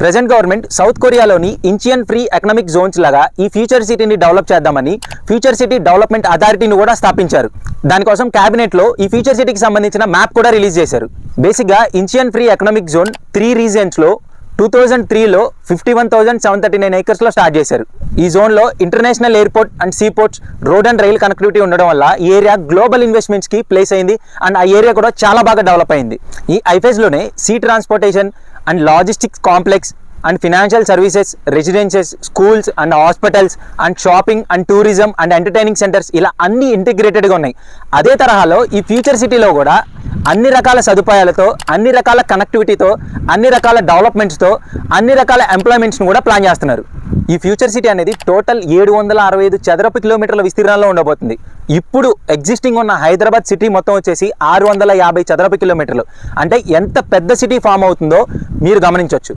Present government south కొరియాలోని Incheon free economic zones లాగా ఈ ఫ్యూచర్ సిటీని డెవలప్ చేద్దామని ఫ్యూచర్ సిటీ డెవలప్మెంట్ అథారిటీని కూడా స్థాపించారు. దానికోసం క్యాబినెట్లో ఈ ఫ్యూచర్ సిటీకి సంబంధించిన మ్యాప్ కూడా రిలీజ్ చేశారు. బేసిక్గా Incheon free economic zone three రీజన్స్లో two thousand త్రీలో fifty one thousand seven thirty nine ఏకర్స్లో start చేశారు. ఈ జోన్లో international airport and seaports road and rail connectivity ఉండడం వల్ల ఈ ఏరియా గ్లోబల్ ఇన్వెస్ట్మెంట్స్కి ప్లేస్ అయింది. అండ్ ఆ ఏరియా కూడా చాలా బాగా డెవలప్ అయింది. ఈ ఐఫేజ్లోనే sea transportation and logistics complex and financial services residences schools and hospitals and shopping and tourism and entertaining centres ఇలా అన్ని ఇంటిగ్రేటెడ్గా ఉన్నాయి. అదే తరహాలో ఈ ఫ్యూచర్ సిటీలో కూడా అన్ని రకాల సదుపాయాలతో అన్ని రకాల కనెక్టివిటీతో అన్ని రకాల డెవలప్మెంట్స్తో అన్ని రకాల ఎంప్లాయ్మెంట్స్ను కూడా ప్లాన్ చేస్తున్నారు. ఈ ఫ్యూచర్ సిటీ అనేది టోటల్ ఏడు వందల అరవై ఐదు చదరపు కిలోమీటర్ల విస్తీర్ణంలో ఉండబోతుంది. ఇప్పుడు ఎగ్జిస్టింగ్ ఉన్న హైదరాబాద్ సిటీ మొత్తం వచ్చేసి ఆరు వందల యాభై చదరపు కిలోమీటర్లు. అంటే ఎంత పెద్ద సిటీ ఫామ్ అవుతుందో మీరు గమనించవచ్చు